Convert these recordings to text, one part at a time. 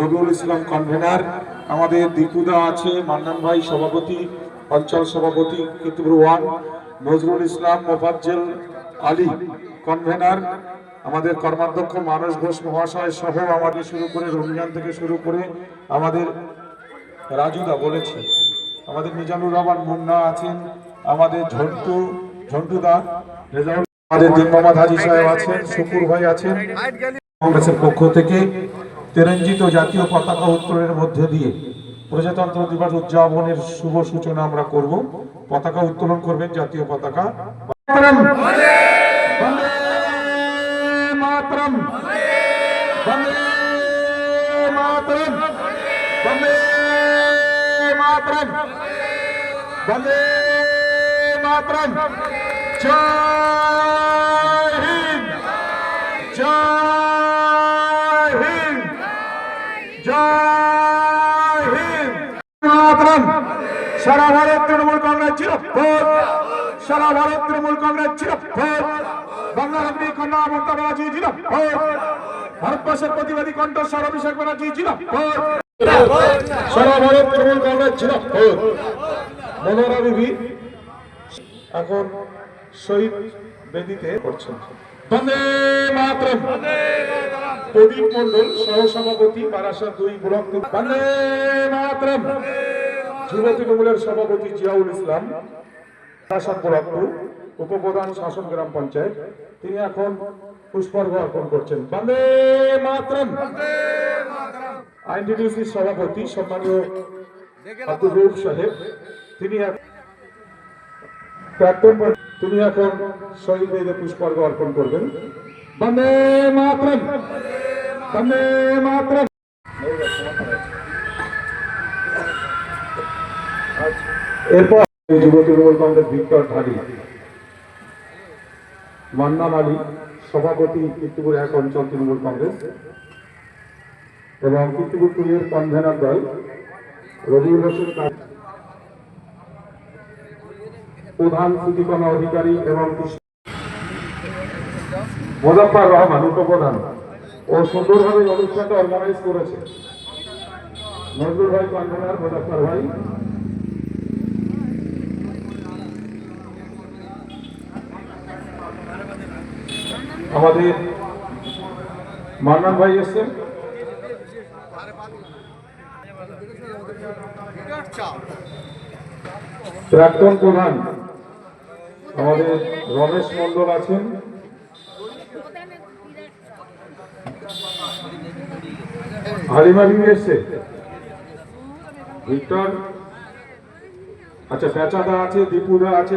Rabiul Islam convener আমাদের দীপুদা আছে সভাপতি, অঞ্চল সভাপতি নজরুল ইসলাম, মোফাজ্জেল আলী কনভেনার আমাদের কর্মাধ্যক্ষ মানস ঘোষ মহাশয় সহ আমাদের শুরু করে রমজান থেকে শুরু করে আমাদের রাজুদা বলেছে। আমাদের মিজানুর রহমান মুন্না আছেন, আমাদের ঝন্টু, ঝন্টুদা আমাদের দিন মোহাম্মদ হাজি সাহেব আছেন, শুকুর ভাই আছেন। কংগ্রেসের পক্ষ থেকে তেরঞ্জিত জাতীয় পতাকা উত্তোলনের মধ্যে দিয়ে প্রজাতন্ত্র দিবস উদযাপনের শুভ সূচনা আমরা করব। পতাকা উত্তোলন করবেন জাতীয় পতাকা। মাতরম! সারা ভারত তৃণমূল কংগ্রেস চিরফত সারা ভারত তৃণমূল কংগ্রেস চিরফত বাংলার অগ্নি কন্যা মমতা ব্যানার্জি চিরফত ভারতবর্ষের প্রতিবাদী কণ্ঠস্বর অভিষেক ব্যানার্জি চিরফত সারা ভারত তৃণমূল কংগ্রেস চিরফত মনোরা বিবি এখন শহীদ বেদিতে করছেন বন্দে মাতরম। প্রদীপ মন্ডল সহসভাপতি বারাসাত দুই ব্লক। বন্দে মাতরম। যুব তৃণমূলের সভাপতি জিয়াউল ইসলাম বারাসাত ব্লক উপপ্রধান শাসন গ্রাম পঞ্চায়েত তিনি এখন পুষ্পার্ঘ অর্পণ করছেন। বন্দে মাতরম! আইনটিডিউসির সভাপতি সম্মানীয় আব্দুল রউফ সাহেব তিনি প্রাক্তন তিনি এখন শহীদ বেদে পুষ্পার্ঘ অর্পণ করবেন। বন্দে মাতরম! বন্দে মাতরম! এরপর যুব তৃণমূল কংগ্রেস ভিক্টর ঢালি। মান্নান সভাপতি কীর্তিপুর এক অঞ্চল তৃণমূল কংগ্রেস এবং কীর্তিপুর টুয়ের কনভেনার দল রবিউল প্রধান সুদীপনা অধিকারী এবং মোজাফর রহমান, উপপ্রধান। ও সুন্দরভাবে অনুষ্ঠানটা অর্গানাইজ করেছে। নজরুল ভাই কনভেনার মোজাফর ভাই। আমাদের মান্নান ভাই এসছেন প্রাক্তন প্রধান আমাদের রমেশ মন্ডল আছেন। হালিমা বিবি এসছে। ভিক্টর। আচ্ছা পেঁচাদা আছে, দীপুদা আছে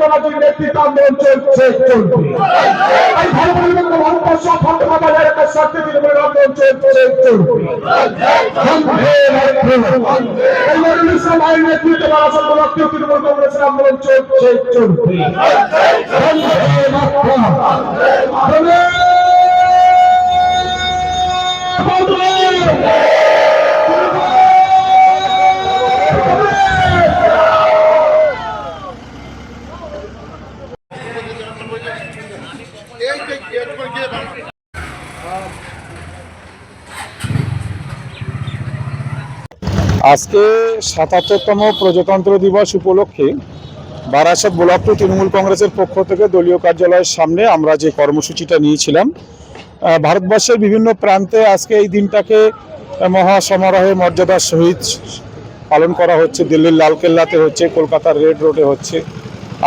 ব্যানার্জির নেতৃত্ব আন্দোলন চলছে। চলবে এই ভারতের ভারতবর্ষ অখণ্ড বাজারের স্বার্থে তৃণমূলের আন্দোলন চলছে। চলবে এই নজরুল ইসলাম ভাইয়ের নেতৃত্বে বারাসাত ব্লকীয় তৃণমূল কংগ্রেসের আন্দোলন চলছে। চলবে বন্দে মাতরম। বন্দে মাতরম। আজকে সাতাত্তরতম প্রজাতন্ত্র দিবস উপলক্ষে বারাসাত ব্লক টু তৃণমূল কংগ্রেসের পক্ষ থেকে দলীয় কার্যালয়ের সামনে আমরা যে কর্মসূচিটা নিয়েছিলাম ভারতবর্ষের বিভিন্ন প্রান্তে আজকে এই দিনটাকে মহা সমারোহে মর্যাদার সহিত পালন করা হচ্ছে। দিল্লির লালকেল্লাতে হচ্ছে, কলকাতার রেড রোডে হচ্ছে।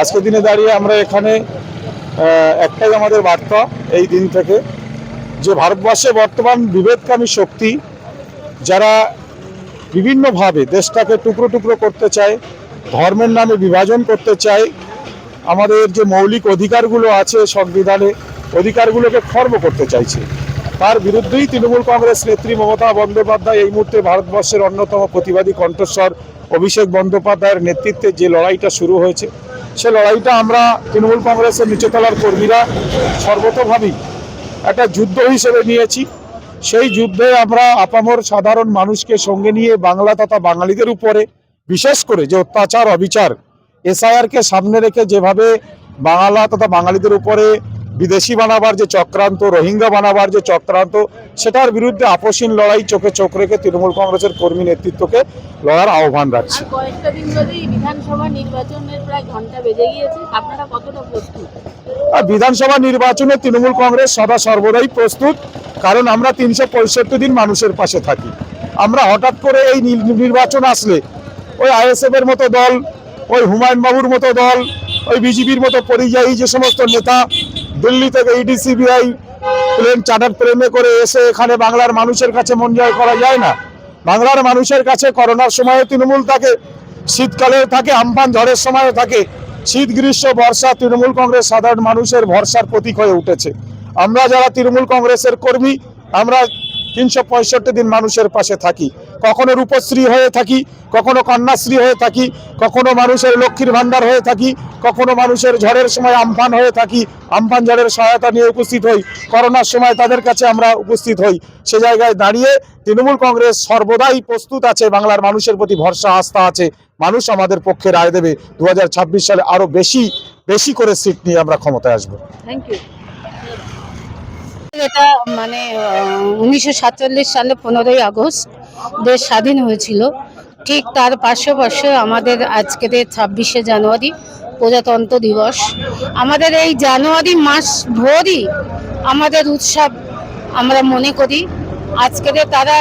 আজকের দিনে দাঁড়িয়ে আমরা এখানে একটাই আমাদের বার্তা এই দিন থেকে, যে ভারতবর্ষে বর্তমান বিভেদকামী শক্তি যারা বিভিন্নভাবে দেশটাকে টুকরো টুকরো করতে চায়, ধর্মের নামে বিভাজন করতে চায়, আমাদের যে মৌলিক অধিকারগুলো আছে সংবিধানে, অধিকারগুলোকে খর্ব করতে চাইছে। তার বিরুদ্ধেই তৃণমূল কংগ্রেস নেত্রী মমতা বন্দ্যোপাধ্যায় এই মুহূর্তে ভারতবর্ষের অন্যতম প্রতিবাদী কণ্ঠস্বর অভিষেক বন্দ্যোপাধ্যায়ের নেতৃত্বে যে লড়াইটা শুরু হয়েছে সে লড়াইটা আমরা তৃণমূল কংগ্রেসের নিচেতলার কর্মীরা সর্বতভাবেই একটা যুদ্ধ হিসেবে নিয়েছি। সেই যুদ্ধে আমরা আপামর সাধারণ মানুষকে সঙ্গে নিয়ে বাংলা তথা বাঙালিদের উপরে, বিশেষ করে যে অত্যাচার, অবিচার এসআইআরকে সামনে রেখে যেভাবে বাংলা তথা বাঙালিদের উপরে বিদেশি বানাবার যে চক্রান্ত রোহিঙ্গা বানাবার যে চক্রান্ত সেটার বিরুদ্ধে আপসীন লড়াই চোখে চোখ রেখে তৃণমূল কংগ্রেসের কর্মী নেতৃত্বকে লড়ার আহ্বান রাখছি। আর বিধানসভা নির্বাচনের প্রায় ঘণ্টা বেজে গিয়েছে। আপনারা কতটা প্রস্তুত? বিধানসভা নির্বাচনে তৃণমূল কংগ্রেস সদা সর্বদাই প্রস্তুত কারণ আমরা তিনশো পঁয়ষট্টি দিন মানুষের পাশে থাকি। আমরা হঠাৎ করে এই নির- নির্বাচন আসলে ওই আইএসএফ এর মতো দল ওই হুমায়ুন বাবুর মতো দল ওই বিজেপির মতো পরিযায়ী যে সমস্ত নেতা দিল্লি থেকে ইডি সিবিআই প্লেন চার্টার প্লেনে করে এসে এখানে বাংলার মানুষের কাছে মন জয় করা যায় না। বাংলার মানুষের কাছে করোনার সময় তৃণমূল থাকে, শীতকালেও থাকে, আমফান ঝড়ের সময়ও থাকে। শীত, গ্রীষ্ম, বর্ষা তৃণমূল কংগ্রেস সাধারণ মানুষের ভরসার প্রতীক হয়ে উঠেছে। আমরা যারা তৃণমূল কংগ্রেসের কর্মী, আমরা তিনশো পঁয়ষট্টি দিন মানুষের পাশে থাকি। কখনো রূপশ্রী হয়ে থাকি, কখনো কন্যাশ্রী হয়ে থাকি, কখনো মানুষের লক্ষ্মীর ভাণ্ডার হয়ে থাকি, কখনো মানুষের ঝড়ের সময় আমফান হয়ে থাকি, আমফান ঝড়ের সহায়তা নিয়ে উপস্থিত হই, করোনার সময় তাদের কাছে আমরা উপস্থিত হই। সে জায়গায় দাঁড়িয়ে তৃণমূল কংগ্রেস সর্বদাই প্রস্তুত আছে, বাংলার মানুষের প্রতি ভরসা, আস্থা আছে। মানুষ আমাদের পক্ষে রায় দেবে। দু হাজার ছাব্বিশ সালে আরও বেশি বেশি করে সিট নিয়ে আমরা ক্ষমতায় আসব। থ্যাংক ইউ এটা মানে উনিশশো সাতচল্লিশ সালে পনেরোই আগস্ট দেশ স্বাধীন হয়েছিল। ঠিক তার পাশে আমাদের আজকের ছাব্বিশে জানুয়ারি প্রজাতন্ত্র দিবস। আমাদের এই জানুয়ারি মাস ভরই আমাদের উৎসব আমরা মনে করি। আজকের তারা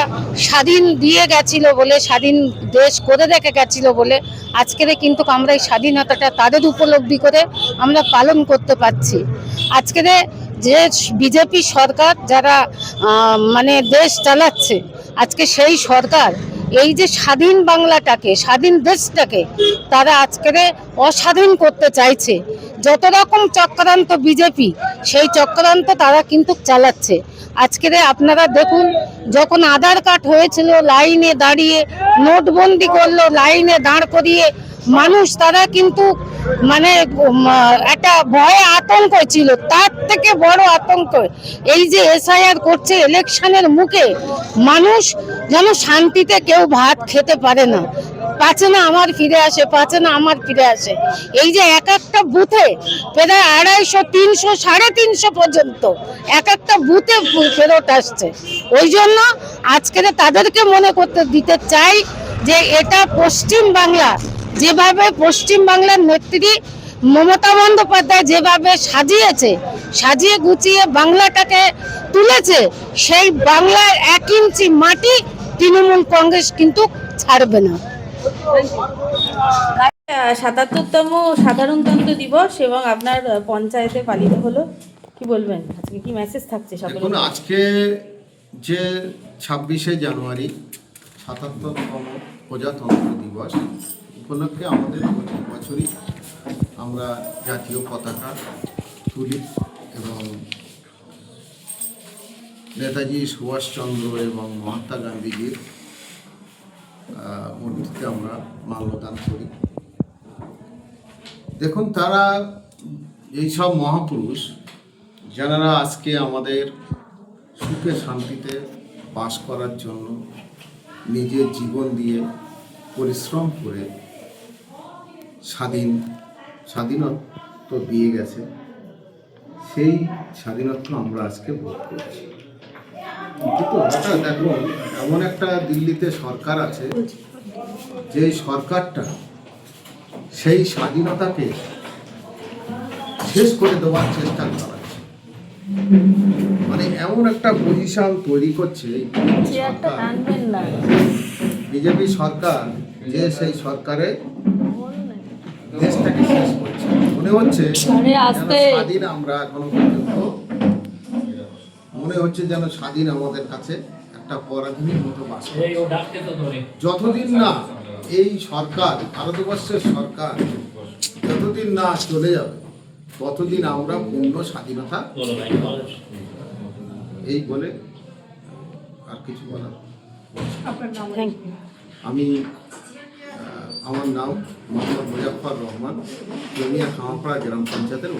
স্বাধীন দিয়ে গেছিল বলে, স্বাধীন দেশ করে রেখে গেছিল বলে আজকের কিন্তু আমরা এই স্বাধীনতাটা তাদের উপলব্ধি করে আমরা পালন করতে পারছি। আজকের যে বিজেপি সরকার যারা মানে দেশ চালাচ্ছে, আজকে সেই সরকার, এই যে স্বাধীন বাংলাটাকে, স্বাধীন দেশটাকে তারা আজকের অস্বাধীন করতে চাইছে যত রকম চক্রান্ত বিজেপি, সেই চক্রান্ত তারা কিন্তু চালাচ্ছে। আজকের আপনারা দেখুন, যখন আধার কার্ড হয়েছিল, লাইনে দাঁড়িয়ে নোটবন্দি করল, লাইনে দাঁড় করিয়ে মানুষ তারা কিন্তু মানে একটা ভয়ে আতঙ্ক ছিল, তার থেকে বড় আতঙ্ক এই যে এসআইআর করছে ইলেকশনের মুখে, মানুষ যেন শান্তিতে কেউ ভাত খেতে পারে না। পাচ্ছে না আমার ফিরে আসে পাচ্ছে না আমার ফিরে আসে। এই যে এক একটা বুথে প্রায় আড়াইশো, তিনশো, সাড়ে তিনশো পর্যন্ত এক একটা বুথে ফেরত আসছে। ওই জন্য আজকের তাদেরকে মনে করতে দিতে চাই যে এটা পশ্চিম বাংলা। যেভাবে পশ্চিম বাংলার নেত্রী মমতা বন্দ্যোপাধ্যায় যেভাবে সাজিয়েছে, সাজিয়ে গুছিয়ে বাংলাটাকে তুলেছে, সেই বাংলার এক ইঞ্চি মাটি তৃণমূল কংগ্রেস কিন্তু ছাড়বে না। সাতাত্তরতম সাধারণতন্ত্র দিবস এবং আপনার পঞ্চায়েতে পালিত হলো। কি বলবেন? আজকে কি মেসেজ থাকছে সকলের দেখুন আজকে যে ছাব্বিশে জানুয়ারি সাতাত্তরতম প্রজাতন্ত্র দিবস উপলক্ষে আমাদের প্রতি বছরই আমরা জাতীয় পতাকা তুলি এবং নেতাজি সুভাষচন্দ্র এবং মহাত্মা গান্ধীজির আহ, আমরা মাল্যদান করি। দেখুন তারা এইসব মহাপুরুষ যারা আজকে আমাদের সুখে শান্তিতে বাস করার জন্য নিজের জীবন দিয়ে পরিশ্রম করে স্বাধীন স্বাধীনত্ব দিয়ে গেছে সেই স্বাধীনত্ব আমরা আজকে ভোগ করছি। কিন্তু হঠাৎ দেখুন এমন একটা দিল্লিতে সরকার আছে যে সরকারটা সেই স্বাধীনতাকে শেষ করে দেওয়ার চেষ্টা চালাচ্ছে। মানে এমন একটা পজিশন তৈরি করছে বিজেপি সরকার যে সেই সরকারে দেশটাকে শেষ করছে। মনে হচ্ছে যেন স্বাধীন আমরা এখনও পর্যন্ত মনে হচ্ছে যেন স্বাধীন আমাদের কাছে একটা পরাধীনের মতো বাস যতদিন না এই সরকার ভারতবর্ষের সরকার যতদিন না চলে যাবে ততদিন আমরা পূর্ণ স্বাধীনতা এই বলে আর কিছু বলার? আমি আমার নাম মোহাম্মদ মুজাফর রহমান জমিয়া খামাপাড়া গ্রাম পঞ্চায়েতের